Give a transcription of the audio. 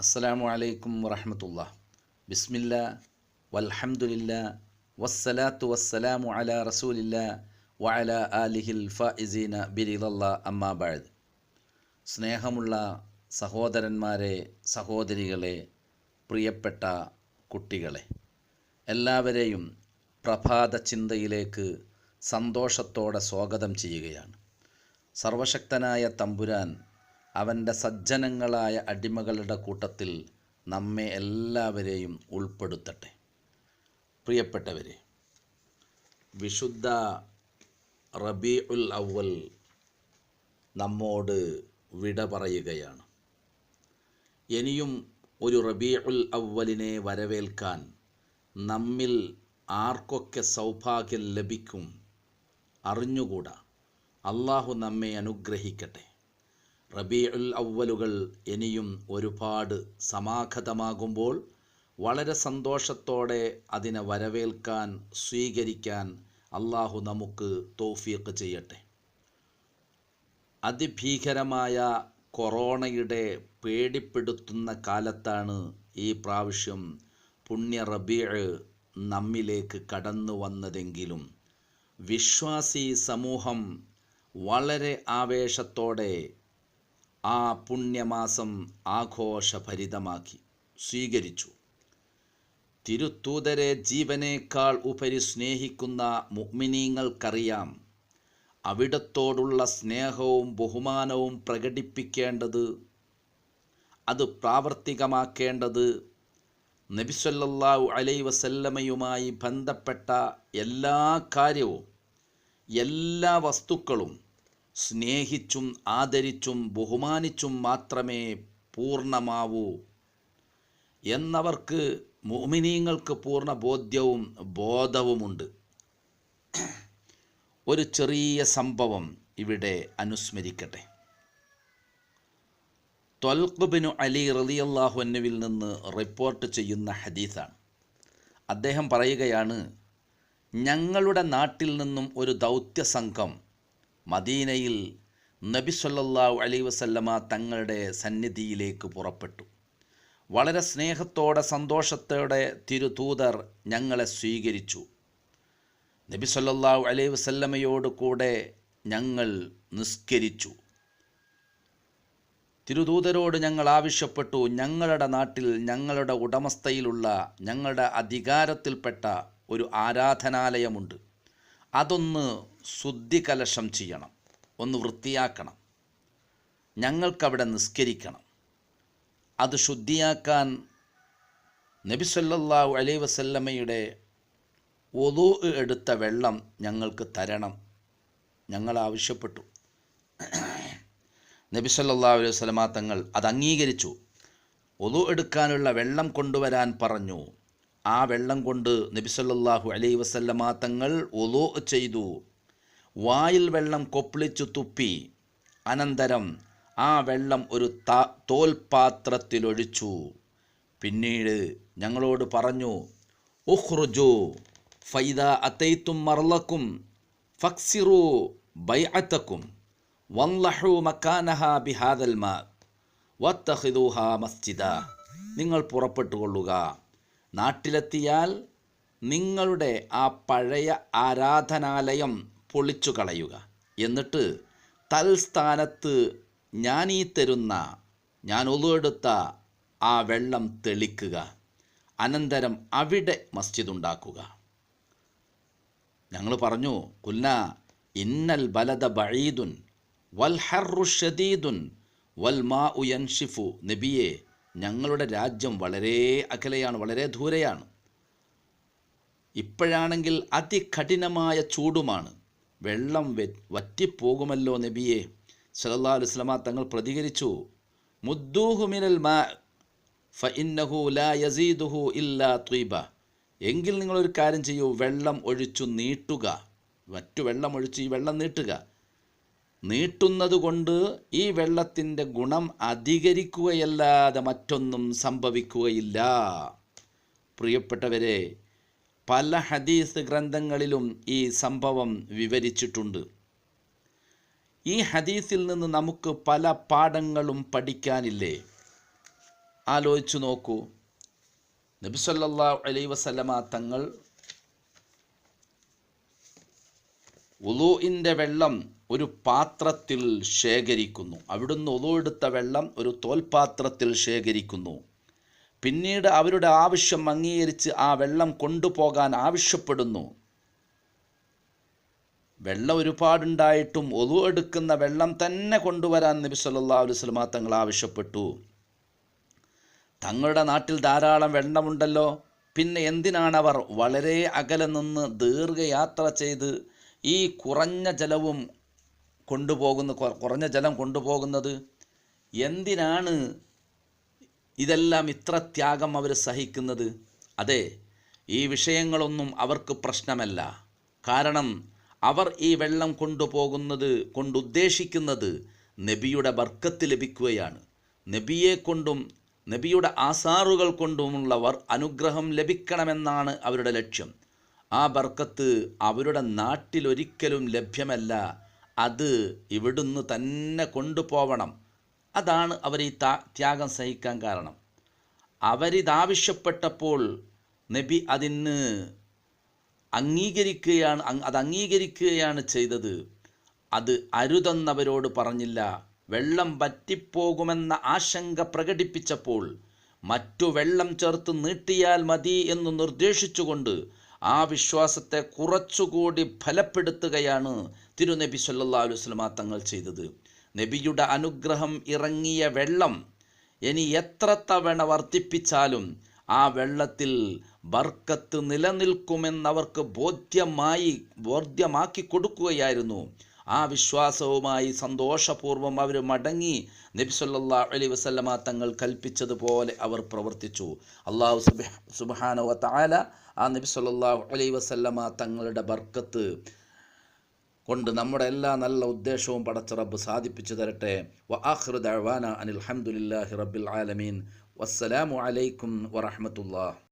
അസ്സലാമു അലൈക്കും വറഹമത്തുള്ള. ബിസ്മില്ല വൽഹമുല്ല വസ്സലാത്തു വസ്സലാമു അല റസൂലില്ല വഅല ആലിഹിൽ ഫൈസീന ബിരിദല്ല അമ്മാബാഴ് സ്നേഹമുള്ള സഹോദരന്മാരെ സഹോദരികളെ പ്രിയപ്പെട്ട കുട്ടികളെ എല്ലാവരെയും പ്രഭാത ചിന്തയിലേക്ക് സന്തോഷത്തോടെ സ്വാഗതം ചെയ്യുകയാണ്. സർവശക്തനായ തമ്പുരാൻ അവന്റെ സജ്ജനങ്ങളായ അടിമകളുടെ കൂട്ടത്തിൽ നമ്മെ എല്ലാവരെയും ഉൾപ്പെടുത്തട്ടെ. പ്രിയപ്പെട്ടവരെ വിശുദ്ധ റബി ഉൽ അവൽ നമ്മോട് വിട പറയുകയാണ്. ഇനിയും ഒരു റബീ ഉൽ അവലിനെ വരവേൽക്കാൻ നമ്മിൽ ആർക്കൊക്കെ സൗഭാഗ്യം ലഭിക്കും അറിഞ്ഞുകൂടാ. അള്ളാഹു നമ്മെ അനുഗ്രഹിക്കട്ടെ. റബീ അവ്വലുകൾ ഇനിയും ഒരുപാട് സമാഗതമാകുമ്പോൾ വളരെ സന്തോഷത്തോടെ അതിനെ വരവേൽക്കാൻ സ്വീകരിക്കാൻ അള്ളാഹു നമുക്ക് തോഫീക്ക് ചെയ്യട്ടെ. അതിഭീകരമായ കൊറോണയുടെ പേടിപ്പെടുത്തുന്ന കാലത്താണ് ഈ പ്രാവശ്യം പുണ്യ റബീഴ് നമ്മിലേക്ക് കടന്നു വന്നതെങ്കിലും വിശ്വാസി സമൂഹം വളരെ ആവേശത്തോടെ ആ പുണ്യമാസം ആഘോഷഭരിതമാക്കി. സ്വീകരിച്ചു. തിരുത്തൂതരെ ജീവനേക്കാൾ ഉപരി സ്നേഹിക്കുന്ന മുഗ്മിനീങ്ങൾക്കറിയാം അവിടത്തോടുള്ള സ്നേഹവും ബഹുമാനവും പ്രകടിപ്പിക്കേണ്ടത് അത് പ്രാവർത്തികമാക്കേണ്ടത് നബിസ്വല്ലാഹു അലൈ വസല്ലമയുമായി ബന്ധപ്പെട്ട എല്ലാ കാര്യവും എല്ലാ വസ്തുക്കളും സ്നേഹിച്ചും ആദരിച്ചും ബഹുമാനിച്ചും മാത്രമേ പൂർണമാവൂ എന്നവർക്ക് മോമിനീങ്ങൾക്ക് പൂർണ ബോധ്യവും ബോധവുമുണ്ട്. ഒരു ചെറിയ സംഭവം ഇവിടെ അനുസ്മരിക്കട്ടെ. ത്വൽഖുബിനു അലി റലിയല്ലാഹു അന്നുവിൽ നിന്ന് റിപ്പോർട്ട് ചെയ്യുന്ന ഹദീസാണ്. അദ്ദേഹം പറയുകയാണ് ഞങ്ങളുടെ നാട്ടിൽ നിന്നും ഒരു ദൗത്യ സംഘം മദീനയിൽ നബി സല്ലല്ലാഹു അലൈ വസല്ലമ തങ്ങളുടെ സന്നിധിയിലേക്ക് പുറപ്പെട്ടു. വളരെ സ്നേഹത്തോടെ സന്തോഷത്തോടെ തിരുതൂതർ ഞങ്ങളെ സ്വീകരിച്ചു. നബി സല്ലല്ലാഹു അലൈ വസല്ലമയോട് കൂടെ ഞങ്ങൾ നിസ്കരിച്ചു. തിരുദൂതരോട് ഞങ്ങൾ ആവശ്യപ്പെട്ടു. ഞങ്ങളുടെ നാട്ടിൽ ഞങ്ങളുടെ ഉടമസ്ഥയിലുള്ള ഞങ്ങളുടെ അധികാരത്തിൽപ്പെട്ട ഒരു ആരാധനാലയമുണ്ട്. അതൊന്ന് ശുദ്ധികലശം ചെയ്യണം. ഒന്ന് വൃത്തിയാക്കണം. ഞങ്ങൾക്കവിടെ നിസ്കരിക്കണം. അത് ശുദ്ധിയാക്കാൻ നബി സല്ലല്ലാഹു അലൈ വസല്ലമ്മയുടെ ഒതു എടുത്ത വെള്ളം ഞങ്ങൾക്ക് തരണം. ഞങ്ങൾ ആവശ്യപ്പെട്ടു. നബി സല്ലല്ലാഹു അലൈഹി വസല്ലമ തങ്ങൾ അത് അംഗീകരിച്ചു. ഒതു എടുക്കാനുള്ള വെള്ളം കൊണ്ടുവരാൻ പറഞ്ഞു. ആ വെള്ളം കൊണ്ട് നബിസല്ലാഹു അലൈ വസല്ലമാ തങ്ങൾ ഒലോ ചെയ്തു. വായിൽ വെള്ളം കൊപ്പിളിച്ചു തുപ്പി. അനന്തരം ആ വെള്ളം ഒരു താ തോൽപാത്രത്തിലൊഴിച്ചു പിന്നീട് ഞങ്ങളോട് പറഞ്ഞു ഉഹ്റുജു ഫൈദ അത്തൈത്തും മർലക്കും ഫക്സിറു ബൈഅത്തക്കും വല്ലഹു മക്കാനഹ ബിഹാദൽ മാ വത്തഹിദൂഹ മസ്ജിദ. നിങ്ങൾ പുറപ്പെട്ടുകൊള്ളുക. നാട്ടിലെത്തിയാൽ നിങ്ങളുടെ ആ പഴയ ആരാധനാലയം പൊളിച്ചു കളയുക. എന്നിട്ട് തൽസ്ഥാനത്ത് ഞാൻ ഈ തരുന്ന ഞാൻ ഒതുവെടുത്ത ആ വെള്ളം തെളിക്കുക. അനന്തരം അവിടെ മസ്ജിദ് ഉണ്ടാക്കുക. ഞങ്ങൾ പറഞ്ഞു കുല്ല ഇന്നൽ ബലദ ബഴീദുൻ വൽ ഹർറു ഷദീദുൻ വൽ മാ ഉയൻഷിഫു നബിയെ ഞങ്ങളുടെ രാജ്യം വളരെ അകലെയാണ് വളരെ ദൂരെയാണ്. ഇപ്പോഴാണെങ്കിൽ അതികഠിനമായ ചൂടുമാണ്. വെള്ളം വറ്റിപ്പോകുമല്ലോ നബിയെ. സലല്ലാ അലുസ്ലമ തങ്ങൾ പ്രതികരിച്ചു. മുദ്ദൂഹു മിനൽ മാ ഫഇന്നഹു ലാ യസീദുഹു ഇല്ലാ ത്വീബ. എങ്കിൽ നിങ്ങളൊരു കാര്യം ചെയ്യൂ വെള്ളം ഒഴിച്ചു നീട്ടുക. മറ്റു വെള്ളം ഒഴിച്ച് ഈ വെള്ളം നീട്ടുക. നീട്ടുന്നത് കൊണ്ട് ഈ വെള്ളത്തിന്റെ ഗുണം അധികരിക്കുകയല്ലാതെ മറ്റൊന്നും സംഭവിക്കുകയില്ല. പ്രിയപ്പെട്ടവരെ പല ഹദീസ് ഗ്രന്ഥങ്ങളിലും ഈ സംഭവം വിവരിച്ചിട്ടുണ്ട്. ഈ ഹദീസിൽ നിന്ന് നമുക്ക് പല പാഠങ്ങളും പഠിക്കാനില്ലേ? ആലോചിച്ചു നോക്കൂ. നബിസല്ലാ അലൈ വസല്ലമ തങ്ങൾ ഉലൂഇന്റെ വെള്ളം ഒരു പാത്രത്തിൽ ശേഖരിക്കുന്നു. അവിടുന്ന് ഉലു എടുത്ത വെള്ളം ഒരു തോൽപാത്രത്തിൽ ശേഖരിക്കുന്നു. പിന്നീട് അവരുടെ ആവശ്യം അംഗീകരിച്ച് ആ വെള്ളം കൊണ്ടുപോകാൻ ആവശ്യപ്പെടുന്നു. വെള്ളം ഒരുപാടുണ്ടായിട്ടും ഒതു എടുക്കുന്ന വെള്ളം തന്നെ കൊണ്ടുവരാൻ നബി സല്ലാ അലുസ്ലമ തങ്ങൾ ആവശ്യപ്പെട്ടു. തങ്ങളുടെ നാട്ടിൽ ധാരാളം വെള്ളമുണ്ടല്ലോ. പിന്നെ എന്തിനാണ് അവർ വളരെ അകലെ നിന്ന് ദീർഘയാത്ര ചെയ്ത് ഈ കുറഞ്ഞ ജലവും കൊണ്ടുപോകുന്ന കുറഞ്ഞ ജലം കൊണ്ടുപോകുന്നത് എന്തിനാണ് ഇതെല്ലാം ഇത്ര ത്യാഗം അവർ സഹിക്കുന്നത്? അതെ ഈ വിഷയങ്ങളൊന്നും അവർക്ക് പ്രശ്നമല്ല. കാരണം അവർ ഈ വെള്ളം കൊണ്ടുപോകുന്നത് കൊണ്ടുദ്ദേശിക്കുന്നത് നബിയുടെ ബർക്കത്ത് ലഭിക്കുകയാണ്. നബിയെ കൊണ്ടും നബിയുടെ ആസാറുകൾ കൊണ്ടുമുള്ളവർ അനുഗ്രഹം ലഭിക്കണമെന്നാണ് അവരുടെ ലക്ഷ്യം. ആ ബർക്കത്ത് അവരുടെ നാട്ടിലൊരിക്കലും ലഭ്യമല്ല. അത് ഇവിടുന്ന് തന്നെ കൊണ്ടുപോവണം. അതാണ് അവർ ഈ ത്യാഗം സഹിക്കാൻ കാരണം. അവരിതാവശ്യപ്പെട്ടപ്പോൾ നബി അതിന് അംഗീകരിക്കുകയാണ് അത് അംഗീകരിക്കുകയാണ് ചെയ്തത്. അത് അരുതെന്നവരോട് പറഞ്ഞില്ല. വെള്ളം വറ്റിപ്പോകുമെന്ന ആശങ്ക പ്രകടിപ്പിച്ചപ്പോൾ മറ്റു വെള്ളം ചേർത്ത് നീട്ടിയാൽ മതി എന്ന് നിർദ്ദേശിച്ചുകൊണ്ട് ആ വിശ്വാസത്തെ കുറച്ചുകൂടി ഫലപ്പെടുത്തുകയാണ് തിരുനബി സല്ലാ അലുസ്ലമ തങ്ങൾ ചെയ്തത്. നബിയുടെ അനുഗ്രഹം ഇറങ്ങിയ വെള്ളം ഇനി എത്ര തവണ വർദ്ധിപ്പിച്ചാലും ആ വെള്ളത്തിൽ ബർക്കത്ത് നിലനിൽക്കുമെന്നവർക്ക് ബോധ്യമായി ബോധ്യമാക്കി കൊടുക്കുകയായിരുന്നു. ആ വിശ്വാസവുമായി സന്തോഷപൂർവം അവർ മടങ്ങി നബി സല്ലല്ലാഹു അലൈഹി വസല്ലമ തങ്ങൾ കൽപ്പിച്ചതുപോലെ അവർ പ്രവർത്തിച്ചു. അള്ളാഹു സുബ് സുബാന വത്താല ആ നബി സല്ലല്ലാഹു അലൈ വസല്ലമ തങ്ങളുടെ ബർക്കത്ത് കൊണ്ട് നമ്മുടെ എല്ലാ നല്ല ഉദ്ദേശവും പടച്ച റബ്ബ് സാധിപ്പിച്ചു തരട്ടെ. വ ദഅവാന അനിൽ ഹംദുലില്ലാഹി റബ്ബിൽ ആലമീൻ. വസ്സലാമു അലൈക്കും വറഹ്മത്തുള്ളാഹി.